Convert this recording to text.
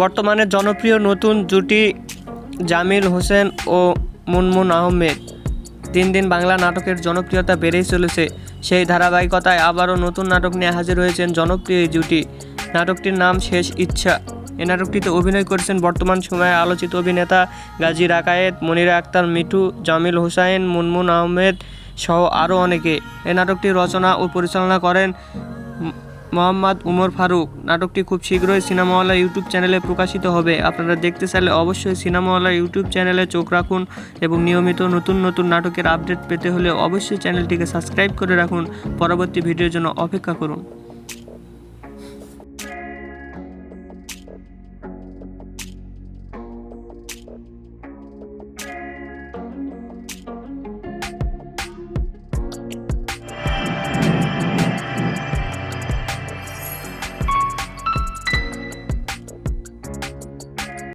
বর্তমানে জনপ্রিয় নতুন জুটি জামিল হোসেন ও মুনমুন আহমেদ। দিন দিন বাংলা নাটকের জনপ্রিয়তা বেড়েই চলেছে। সেই ধারাবাহিকতায় আবারও নতুন নাটক নিয়ে হাজির হয়েছেন জনপ্রিয় এই জুটি। নাটকটির নাম শেষ ইচ্ছা। এ নাটকটিতে অভিনয় করেছেন বর্তমান সময়ে আলোচিত অভিনেতা গাজী রাকায়েত, মনিরা আক্তার, মিঠু, জামিল হোসাইন, মুনমুন আহমেদ সহ আরও অনেকে। এ নাটকটি রচনা ও পরিচালনা করেন মোহাম্মদ উমর ফারুক। নাটকটি খুব শীঘ্রই সিনেমাওয়ালা ইউটিউব চ্যানেলে প্রকাশিত হবে। আপনারা দেখতে চাইলে অবশ্যই সিনেমাওয়ালা ইউটিউব চ্যানেলে চোখ রাখুন এবং নিয়মিত নতুন নতুন নাটকের আপডেট পেতে হলে অবশ্যই চ্যানেলটিকে সাবস্ক্রাইব করে রাখুন। পরবর্তী ভিডিওর জন্য অপেক্ষা করুন।